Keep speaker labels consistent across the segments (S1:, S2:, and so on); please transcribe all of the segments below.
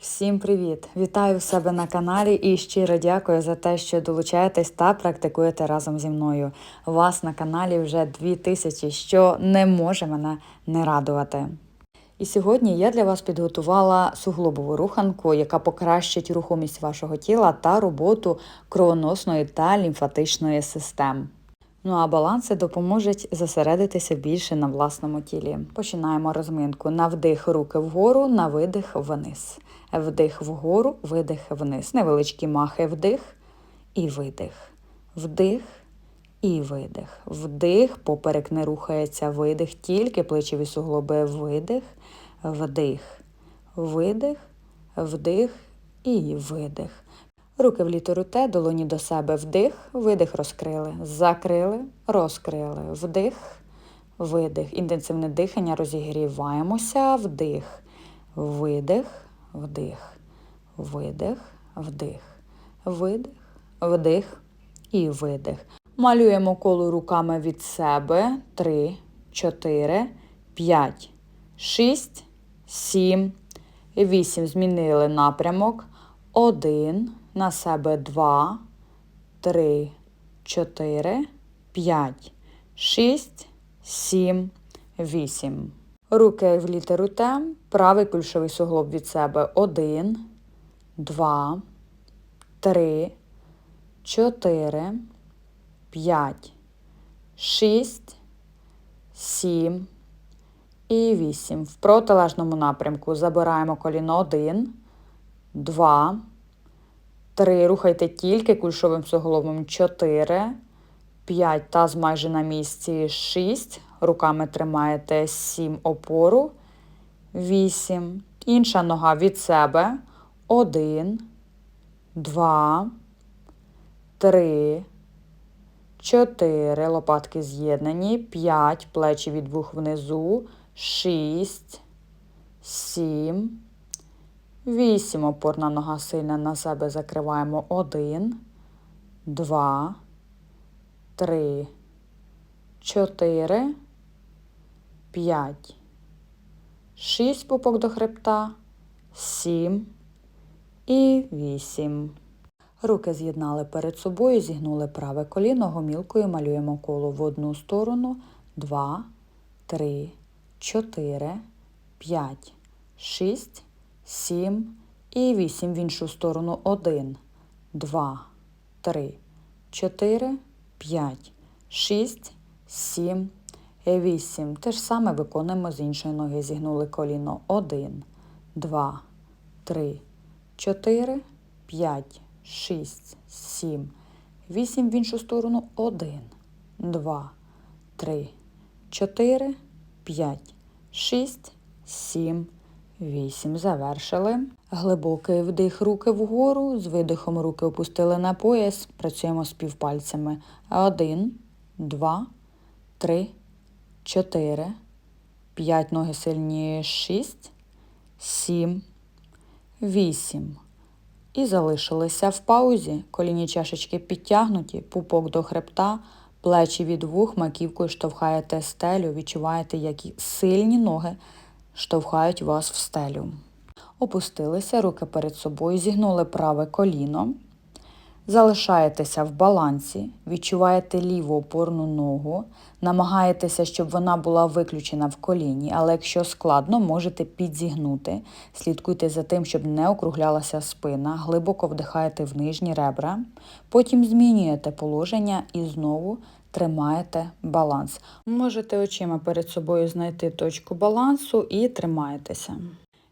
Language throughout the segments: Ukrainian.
S1: Всім привіт! Вітаю в себе на каналі і щиро дякую за те, що долучаєтесь та практикуєте разом зі мною. Вас на каналі вже 2000, що не може мене не радувати. І сьогодні я для вас підготувала суглобову руханку, яка покращить рухомість вашого тіла та роботу кровоносної та лімфатичної систем. Ну а баланси допоможуть зосередитися більше на власному тілі. Починаємо розминку. На вдих руки вгору, на видих вниз. Вдих вгору, видих вниз. Невеличкі махи вдих і видих. Вдих і видих. Вдих, поперек не рухається, видих, тільки плечові суглоби видих, вдих, видих, вдих і видих. Руки в літеру Т, долоні до себе вдих, видих, розкрили, закрили, розкрили, вдих, видих. Інтенсивне дихання, розігріваємося, вдих, видих, вдих, видих, вдих, видих, вдих і видих. Малюємо коло руками від себе. Три, чотири, п'ять, шість, сім, вісім. Змінили напрямок. Один, на себе два, три, чотири, п'ять, шість, сім, вісім. Руки в літеру Т, правий кульшовий суглоб від себе. Один, два, три, чотири, п'ять, шість, сім і вісім. В протилежному напрямку забираємо коліно один, два, три. Рухайте тільки кульшовим суглобом. Чотири, п'ять. Таз майже на місці. Шість. Руками тримаєте сім опору. Вісім. Інша нога від себе. Один, два, три, чотири. Лопатки з'єднані. П'ять. Плечі від вух внизу. Шість, сім. Вісім. Опорна нога сильна на себе закриваємо. Один, два, три, чотири, п'ять, шість пупок до хребта, сім і вісім. Руки з'єднали перед собою, зігнули праве коліно, гомілкою малюємо коло в одну сторону. Два, три, чотири, п'ять, шість, сім і вісім в іншу сторону. Один, два, три, чотири, п'ять, шість, сім, вісім. Те ж саме виконуємо з іншої ноги. Зігнули коліно. Один, два, три, чотири, п'ять, шість, сім, вісім в іншу сторону. Один, два, три, чотири, п'ять, шість, сім, вісім. Завершили. Глибокий вдих руки вгору. З видихом руки опустили на пояс. Працюємо з півпальцями. Один, два, три, чотири, п'ять ноги сильні, шість, сім, вісім. І залишилися в паузі. Коліні чашечки підтягнуті, пупок до хребта, плечі від вух, маківкою штовхаєте стелю, відчуваєте, які сильні ноги штовхають вас в стелю. Опустилися, руки перед собою, зігнули праве коліно. Залишаєтеся в балансі, відчуваєте ліву опорну ногу, намагаєтеся, щоб вона була виключена в коліні, але якщо складно, можете підзігнути. Слідкуйте за тим, щоб не округлялася спина, глибоко вдихаєте в нижні ребра, потім змінюєте положення і знову тримаєте баланс. Можете очима перед собою знайти точку балансу і тримаєтеся.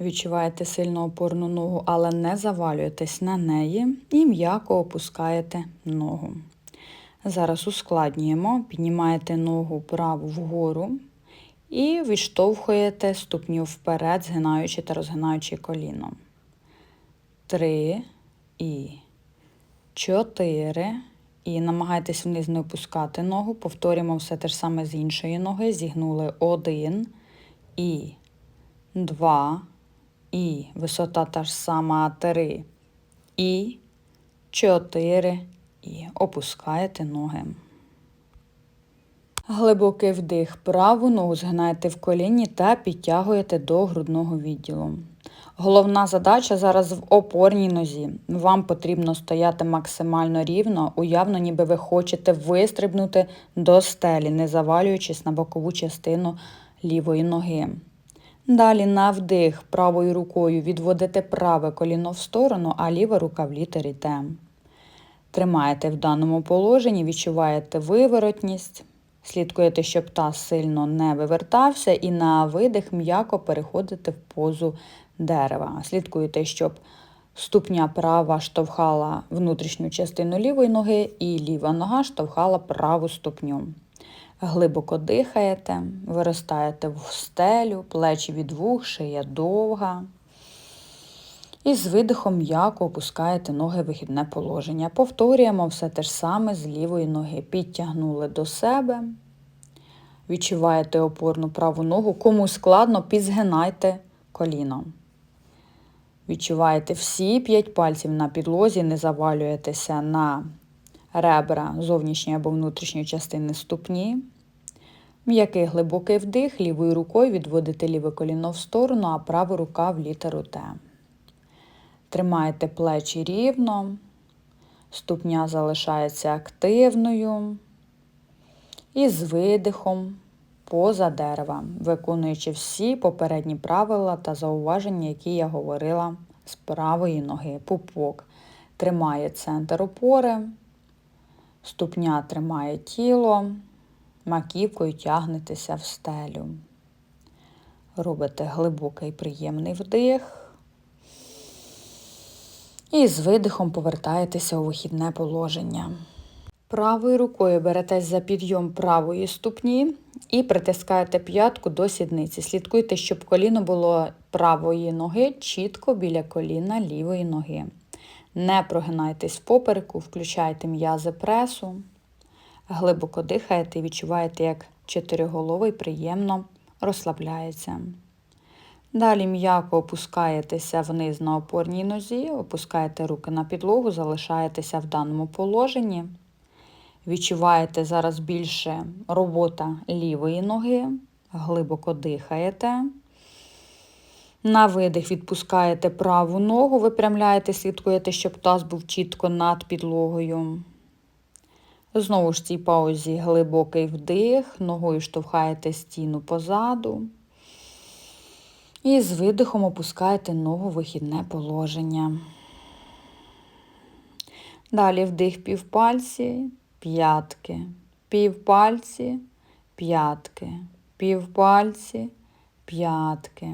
S1: Відчуваєте сильно опорну ногу, але не завалюєтесь на неї і м'яко опускаєте ногу. Зараз ускладнюємо, піднімаєте ногу праву вгору і відштовхуєте ступню вперед, згинаючи та розгинаючи коліно. Три і чотири. І намагайтесь вниз не опускати ногу. Повторюємо все те ж саме з іншої ноги. Зігнули один і два. І висота та ж сама 3 і 4 і опускаєте ноги. Глибокий вдих. Праву ногу згинаєте в коліні та підтягуєте до грудного відділу. Головна задача зараз в опорній нозі. Вам потрібно стояти максимально рівно, уявно, ніби ви хочете вистрибнути до стелі, не завалюючись на бокову частину лівої ноги. Далі на вдих правою рукою відводите праве коліно в сторону, а ліва рука в літері Т. Тримаєте в даному положенні, відчуваєте виворотність, слідкуєте, щоб таз сильно не вивертався, і на видих м'яко переходите в позу дерева. Слідкуєте, щоб ступня права штовхала внутрішню частину лівої ноги, і ліва нога штовхала праву ступню. Глибоко дихаєте, виростаєте в стелю, плечі від вух, шия довга. І з видихом м'яко опускаєте ноги в вихідне положення. Повторюємо все те ж саме з лівої ноги. Підтягнули до себе. Відчуваєте опорну праву ногу. Кому складно, підзгинайте коліно. Відчуваєте всі п'ять пальців на підлозі, не завалюєтеся на ребра зовнішньої або внутрішньої частини ступні. М'який глибокий вдих, лівою рукою відводите ліве коліно в сторону, а права рука в літеру Т. Тримаєте плечі рівно, ступня залишається активною. І з видихом поза дерева, виконуючи всі попередні правила та зауваження, які я говорила з правої ноги. Пупок тримає центр опори, ступня тримає тіло, маківкою тягнетеся в стелю. Робите глибокий приємний вдих. І з видихом повертаєтеся у вихідне положення. Правою рукою беретесь за підйом правої ступні і притискаєте п'ятку до сідниці. Слідкуйте, щоб коліно було правої ноги чітко біля коліна лівої ноги. Не прогинайтесь в попереку, включайте м'язи пресу, глибоко дихаєте і відчуваєте, як чотириголовий приємно розслабляється. Далі м'яко опускаєтеся вниз на опорній нозі, опускаєте руки на підлогу, залишаєтеся в даному положенні. Відчуваєте зараз більше робота лівої ноги, глибоко дихаєте. На видих відпускаєте праву ногу, випрямляєте, слідкуєте, щоб таз був чітко над підлогою. Знову ж цій паузі глибокий вдих, ногою штовхаєте стіну позаду. І з видихом опускаєте ногу в вихідне положення. Далі вдих півпальці, п'ятки, півпальці, п'ятки, півпальці, п'ятки,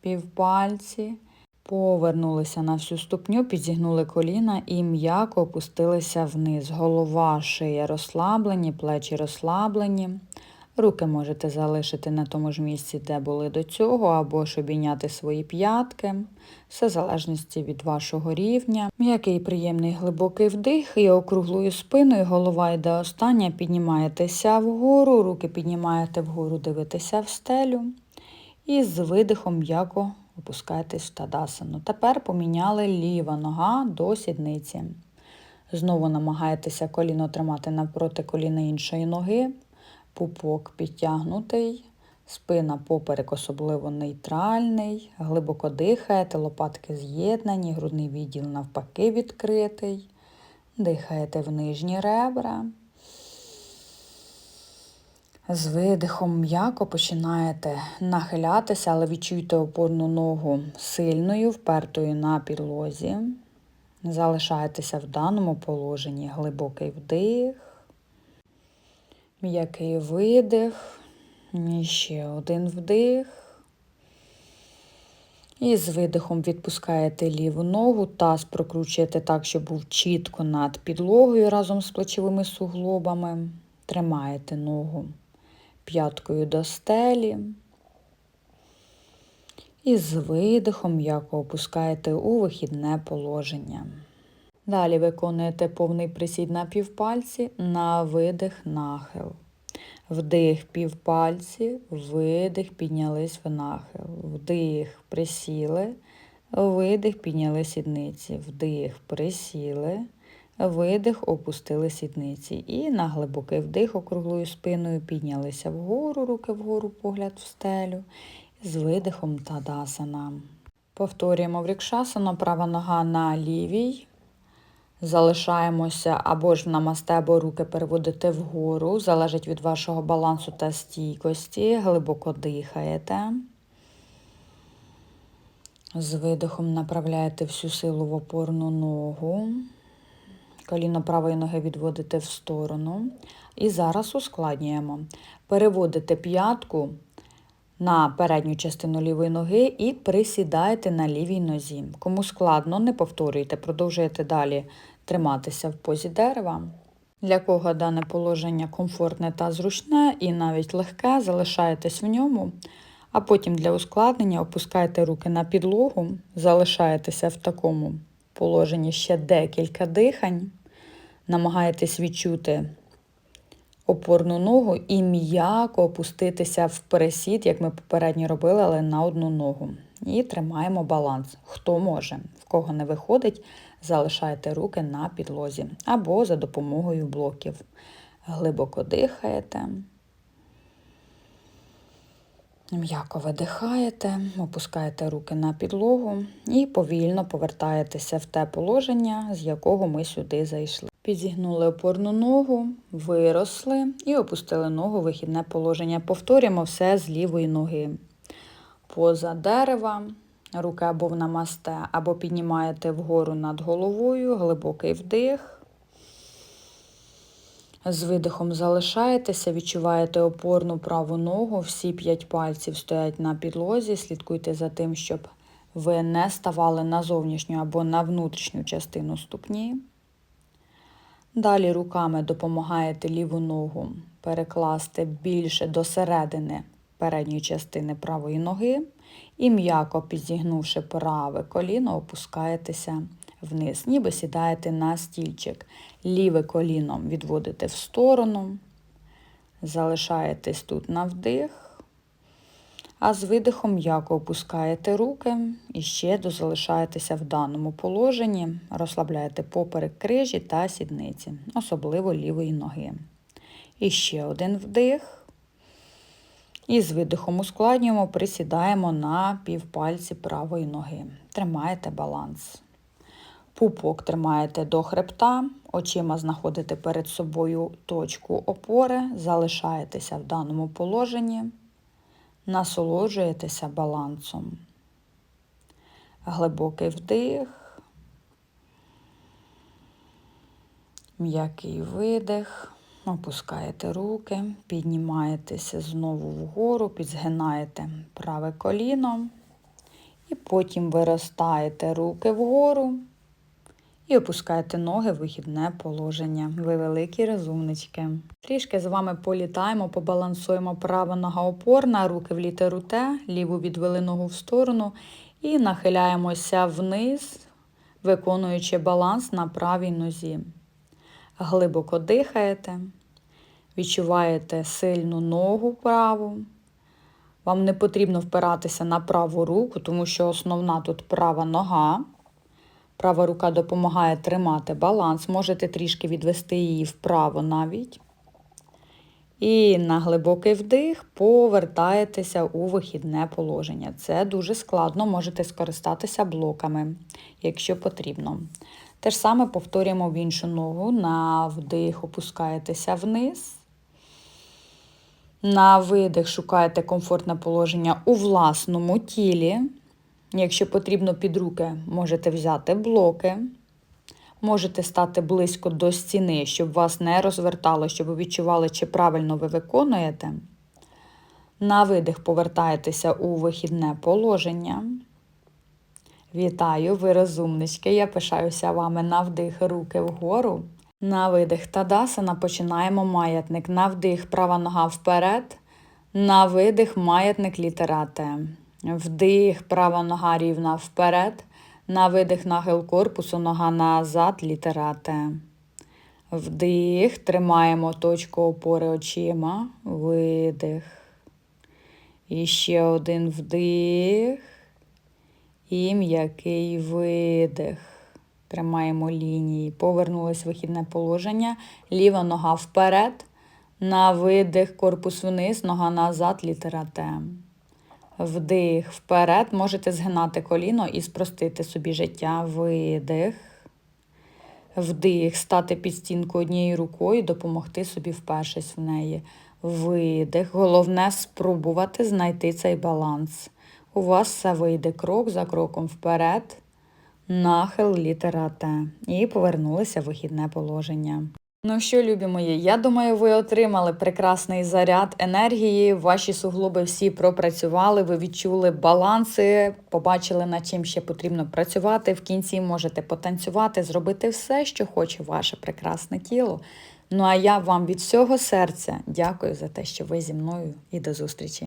S1: півпальці. Повернулися на всю ступню, підзігнули коліна і м'яко опустилися вниз. Голова, шия розслаблені, плечі розслаблені. Руки можете залишити на тому ж місці, де були до цього, або ж обійняти свої п'ятки, все в залежності від вашого рівня. М'який приємний глибокий вдих і округлою спиною, голова йде остання, піднімаєтеся вгору, руки піднімаєте вгору, дивитеся в стелю. І з видихом м'яко опускаєтесь в тадасану. Тепер поміняли ліва нога до сідниці. Знову намагаєтеся коліно тримати навпроти коліна іншої ноги. Пупок підтягнутий, спина поперек особливо нейтральний, глибоко дихаєте, лопатки з'єднані, грудний відділ навпаки відкритий. Дихаєте в нижні ребра. З видихом м'яко починаєте нахилятися, але відчуйте опорну ногу сильною, впертою на підлозі. Залишаєтеся в даному положенні глибокий вдих. М'який видих, ще один вдих. І з видихом відпускаєте ліву ногу, таз прокручуєте так, щоб був чітко над підлогою разом з плечовими суглобами. Тримаєте ногу п'яткою до стелі. І з видихом м'яко опускаєте у вихідне положення. Далі виконуєте повний присід на півпальці, на видих нахил. Вдих півпальці, видих, піднялись в нахил. Вдих, присіли, видих, підняли сідниці. Вдих, присіли, видих, опустили сідниці. І на глибокий вдих округлою спиною піднялися вгору, руки вгору, погляд в стелю. З видихом тадасана. Повторюємо врікшасану, права нога на лівій. Залишаємося або ж в намасте, або руки переводите вгору. Залежить від вашого балансу та стійкості. Глибоко дихаєте. З видихом направляєте всю силу в опорну ногу. Коліно правої ноги відводите в сторону. І зараз ускладнюємо. Переводите п'ятку на передню частину лівої ноги і присідаєте на лівій нозі. Кому складно, не повторюйте, продовжуєте далі триматися в позі дерева. Для кого дане положення комфортне та зручне і навіть легке, залишаєтесь в ньому, а потім для ускладнення опускаєте руки на підлогу, залишаєтеся в такому положенні ще декілька дихань, намагаєтесь відчути опорну ногу і м'яко опуститися в пересід, як ми попередньо робили, але на одну ногу. І тримаємо баланс. Хто може, в кого не виходить, залишайте руки на підлозі або за допомогою блоків. Глибоко дихаєте. М'яко видихаєте, опускаєте руки на підлогу і повільно повертаєтеся в те положення, з якого ми сюди зайшли. Підігнули опорну ногу, виросли і опустили ногу в вихідне положення. Повторюємо все з лівої ноги. Поза дерева, руки або в намасте, або піднімаєте вгору над головою, глибокий вдих. З видихом залишаєтеся, відчуваєте опорну праву ногу, всі п'ять пальців стоять на підлозі. Слідкуйте за тим, щоб ви не ставали на зовнішню або на внутрішню частину ступні. Далі руками допомагаєте ліву ногу перекласти більше до середини передньої частини правої ноги і м'яко підзігнувши праве коліно, опускаєтеся вниз, ніби сідаєте на стільчик. Ліве коліно відводите в сторону, залишаєтесь тут на вдих, а з видихом м'яко опускаєте руки і ще дозалишаєтеся в даному положенні, розслабляєте поперек крижі та сідниці, особливо лівої ноги. І ще один вдих. І з видихом ускладнюємо, присідаємо на півпальці правої ноги. Тримаєте баланс. Пупок тримаєте до хребта, очима знаходите перед собою точку опори, залишаєтеся в даному положенні, насолоджуєтеся балансом. Глибокий вдих, м'який видих. Опускаєте руки, піднімаєтеся знову вгору, підзгинаєте праве коліно. І потім виростаєте руки вгору і опускаєте ноги в вихідне положення. Ви великі розумнички. Трішки з вами політаємо, побалансуємо права нога опорна, руки в літеру Т, ліву відвели ногу в сторону і нахиляємося вниз, виконуючи баланс на правій нозі. Глибоко дихаєте, відчуваєте сильну ногу праву. Вам не потрібно впиратися на праву руку, тому що основна тут права нога. Права рука допомагає тримати баланс. Можете трішки відвести її вправо навіть. І на глибокий вдих повертаєтеся у вихідне положення. Це дуже складно, можете скористатися блоками, якщо потрібно. Те ж саме повторюємо в іншу ногу. На вдих опускаєтеся вниз. На видих шукаєте комфортне положення у власному тілі. Якщо потрібно під руки, можете взяти блоки. Можете стати близько до стіни, щоб вас не розвертало, щоб ви відчували, чи правильно ви виконуєте. На видих повертаєтеся у вихідне положення. Вітаю, ви розумнички. Я пишаюся вами на вдих руки вгору. На видих Тадасана починаємо маятник. На вдих права нога вперед. На видих маятник літера Т. Вдих, права нога рівна вперед. На видих нахил корпусу, нога назад, літера Т. Вдих. Тримаємо точку опори очима. Видих. І ще один вдих. І м'який видих. Тримаємо лінії. Повернулось вихідне положення. Ліва нога вперед. На видих, корпус вниз, нога назад, літера Т. Вдих вперед. Можете згинати коліно і спростити собі життя. Видих. Вдих, стати під стінку однією рукою, допомогти собі впершись в неї. Видих. Головне спробувати знайти цей баланс. У вас все вийде крок за кроком вперед. Нахил літера Т. І повернулися в вихідне положення. Ну що, любі мої, я думаю, ви отримали прекрасний заряд енергії. Ваші суглоби всі пропрацювали, ви відчули баланси, побачили, над чим ще потрібно працювати. В кінці можете потанцювати, зробити все, що хоче ваше прекрасне тіло. Ну а я вам від всього серця дякую за те, що ви зі мною і до зустрічі.